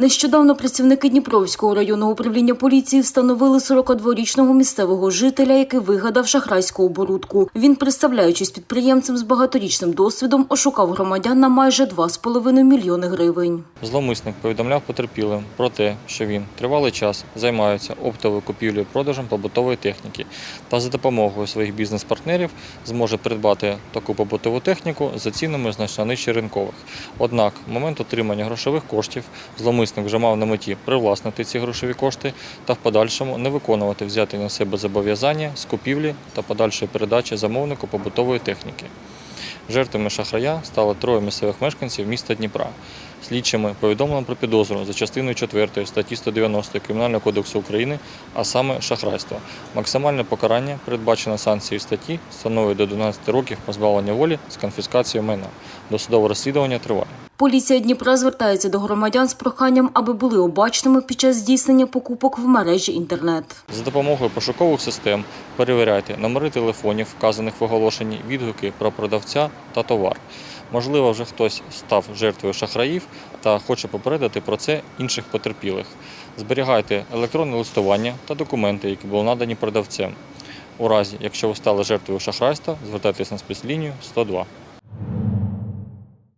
Нещодавно працівники Дніпровського районного управління поліції встановили 42-річного місцевого жителя, який вигадав шахрайську оборудку. Він, представляючись підприємцем з багаторічним досвідом, ошукав громадян на майже 2,5 мільйони гривень. Зловмисник повідомляв потерпілим про те, що він тривалий час займається оптовою купівлею продажем побутової техніки та за допомогою своїх бізнес-партнерів зможе придбати таку побутову техніку за цінами значно нижче ринкових. Однак, момент отримання грошових коштів зловмисник вже мав на меті привласнити ці грошові кошти та в подальшому не виконувати взяти на себе зобов'язання з купівлі та подальшої передачі замовнику побутової техніки. Жертвами шахрая стало троє місцевих мешканців міста Дніпра. Слідчими повідомлено про підозру за частиною 4 статті 190 Кримінального кодексу України, а саме шахрайство. Максимальне покарання, передбачене санкцією статті, становить до 12 років позбавлення волі з конфіскацією майна. Досудове розслідування триває. Поліція Дніпра звертається до громадян з проханням, аби були обачними під час здійснення покупок в мережі інтернет. За допомогою пошукових систем перевіряйте номери телефонів, вказаних в оголошенні, відгуки про продавця та товар. Можливо, вже хтось став жертвою шахраїв та хоче попередити про це інших потерпілих. Зберігайте електронне листування та документи, які були надані продавцем. У разі, якщо ви стали жертвою шахрайства, звертайтеся на спецлінію 102.